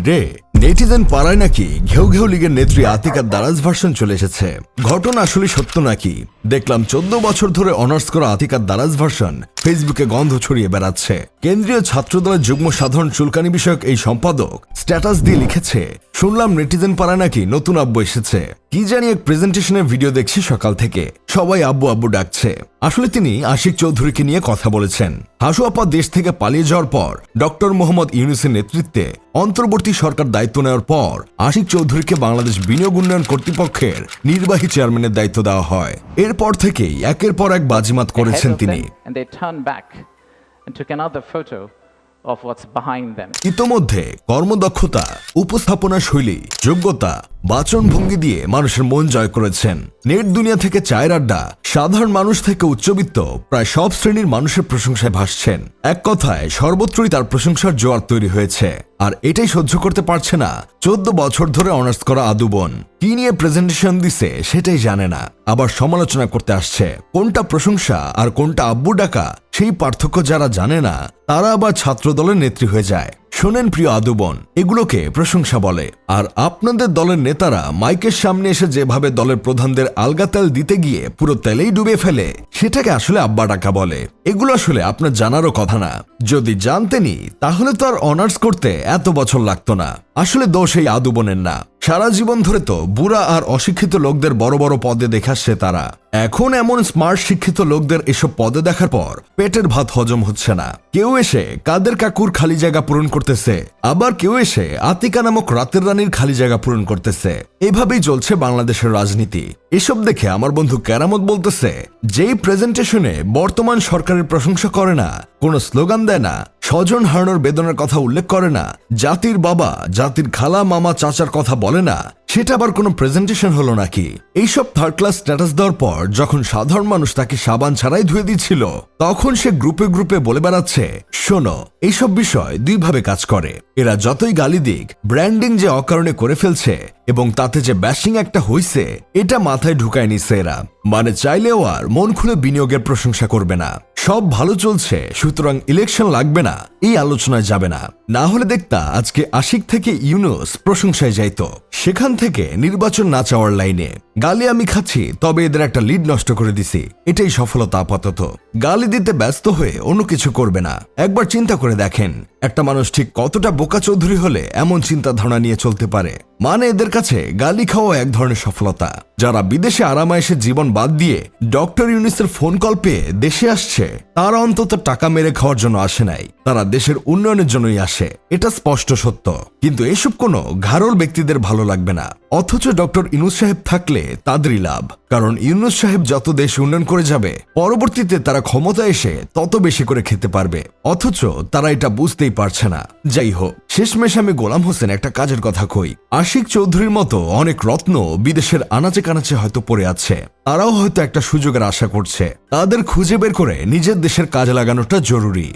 রে নেটিজেন পাড়ায় নাকি ঘেউ ঘেউ লীগের নেত্রী আতিকার দারাজ ভার্সন চলে এসেছে। ঘটনা আসলে সত্য নাকি? দেখলাম চোদ্দ বছর ধরে অনার্স করা আতিকার দারাজ ভার্সন ফেসবুকে গন্ধ ছড়িয়ে বেড়াচ্ছে। কেন্দ্রীয় ছাত্রদলের যুগ্ম সাধারণ চুলকানি বিষয়ক এই সম্পাদক স্ট্যাটাস দিয়ে লিখেছে শুনলাম নেটিজেন পাড়ায় নাকি নতুন আব্বু এসেছে। কি জানি এক প্রেজেন্টেশনের ভিডিও দেখছি সকাল থেকে। সবাই আব্বু আব্বু ডাকছে। আসলে তিনি আশিক চৌধুরীকে নিয়ে কথা বলেছেন। হাসু আপা দেশ থেকে পালিয়ে যাওয়ার পর ডক্টর মোহাম্মদ ইউনুসের নেতৃত্বে অন্তর্বর্তী সরকার দায়িত্ব নেওয়ার পর আশিক চৌধুরীকে বাংলাদেশ বিনিয়োগ উন্নয়ন কর্তৃপক্ষের নির্বাহী চেয়ারম্যানের দায়িত্ব দেওয়া হয়। এরপর থেকেই একের পর এক বাজিমাত করেছেন তিনি। them, and they turn back and took another photo of what's behind them. ইতোমধ্যে কর্মদক্ষতা উপস্থাপনা শৈলী, যোগ্যতা বাচনভঙ্গি দিয়ে মানুষের মন জয় করেছেন। নেট দুনিয়া থেকে চায়ের আড্ডা, সাধারণ মানুষ থেকে উচ্চবিত্ত, প্রায় সব শ্রেণির মানুষের প্রশংসায় ভাসছেন। এক কথায়, সর্বত্রই তার প্রশংসার জোয়ার তৈরি হয়েছে। আর এটাই সহ্য করতে পারছে না চোদ্দ বছর ধরে অনার্স করা আদুবন কি নিয়ে প্রেজেন্টেশন দিছে সেটাই জানে না। আবার সমালোচনা করতে আসছে। কোনটা প্রশংসা আর কোনটা আব্বু ডাকা, সেই পার্থক্য যারা জানে না, তারা আবার ছাত্র দলের নেত্রী হয়ে যায়। শোনেন প্রিয় আদুবন এগুলোকে প্রশংসা বলে। আর আপনাদের দলের নেতারা মাইকের সামনে এসে যেভাবে দলের প্রধানদের আলগা তেল দিতে গিয়ে পুরো তেলেই ডুবে ফেলে, সেটাকে আসলে আব্বা ডাকা বলে। এগুলো আসলে আপনার জানারও কথা না। যদি জানতেনি তাহলে তো আর অনার্স করতে এত বছর লাগতো না। আসলে দোষ এই আদুবনের না। সারা জীবন ধরে তো বুড়া আর অশিক্ষিত লোকদের বড় বড় পদে দেখাচ্ছে তারা। এখন এমন স্মার্ট শিক্ষিত লোকদের এসব পদে দেখার পর পেটের ভাত হজম হচ্ছে না। কেউ এসে কাদের কাকুর খালি জায়গা পূরণ করতেছে, আবার কেউ এসে আতিকা নামক রাতের রানীর খালি জায়গা পূরণ করতেছে। এভাবেই চলছে বাংলাদেশের রাজনীতি। এসব দেখে আমার বন্ধু কেরামত বলতেছে, যেই প্রেজেন্টেশনে বর্তমান সরকারের প্রশংসা করে না, কোনো স্লোগান দেয় না স্বজন হারানোর বেদনার কথা উল্লেখ করে না। জাতির বাবা, জাতির খালা, মামা, চাচার কথা বলে না। সেটা আবার কোনো প্রেজেন্টেশন হলো নাকি? এইসব থার্ড ক্লাস স্ট্যাটাস দেওয়ার পর যখন সাধারণ মানুষ তাকে সাবান ছাড়াই ধুয়ে দিচ্ছিল, তখন সে গ্রুপে গ্রুপে বলে বেড়াচ্ছে, শোনো, এইসব বিষয় দুইভাবে কাজ করে। এরা যতই গালি দিক ব্র্যান্ডিং যে অকারণে করে ফেলছে এবং তাতে যে ব্যাশিং একটা হইছে, এটা মাথায় ঢুকায় নিছে এরা। মানে চাইলেও আর মন খুলে বিনিয়োগের প্রশংসা করবে না। সব ভালো চলছে, সুতরাং ইলেকশন লাগবে না, এই আলোচনায় যাবে না। না হলে দেখতা আজকে আশিক থেকে ইউনুস প্রশংসায় যাইত। সেখান থেকে নির্বাচন না চাওয়ার লাইনে। গালি আমি খাচ্ছি, তবে এদের একটা লিড নষ্ট করে দিছি। এটাই সফলতা আপাতত। গালি দিতে ব্যস্ত হয়ে অন্য কিছু করবে না। একবার চিন্তা করে দেখেন, একটা মানুষ ঠিক কতটা বোকা চৌধুরী হলে এমন চিন্তা ধারণা নিয়ে চলতে পারে। মানে এদের কাছে গালি খাওয়া এক ধরনের সফলতা। যারা বিদেশে আরামায়েশের জীবন বাদ দিয়ে ডক্টর ইউনিসের ফোন কল পেয়ে দেশে আসছে, তারা অন্তত টাকা মেরে খাওয়ার জন্য আসে নাই। তারা দেশের উন্নয়নের জন্যই আসে। এটা স্পষ্ট সত্য। কিন্তু এসব কোনো ঘারল ব্যক্তিদের ভালো লাগবে না। অথচ ডক্টর ইউনুস সাহেব থাকলে তাদেরই লাভ। কারণ ইউনুস সাহেব যত দেশ উন্নয়ন করে যাবে, পরবর্তীতে তারা ক্ষমতা এসে তত বেশি করে খেতে পারবে। অথচ তারা এটা বুঝতেই পারছে না। যাই হোক, শেষমেশ আমি গোলাম হোসেন একটা কাজের কথা কই। আশিক চৌধুরীর মতো অনেক রত্ন বিদেশের আনাচে কানাচে হয়তো পড়ে আছে। তারাও হয়তো একটা সুযোগের আশা করছে। তাদের খুঁজে বের করে নিজের দেশের কাজে লাগানোটা জরুরি।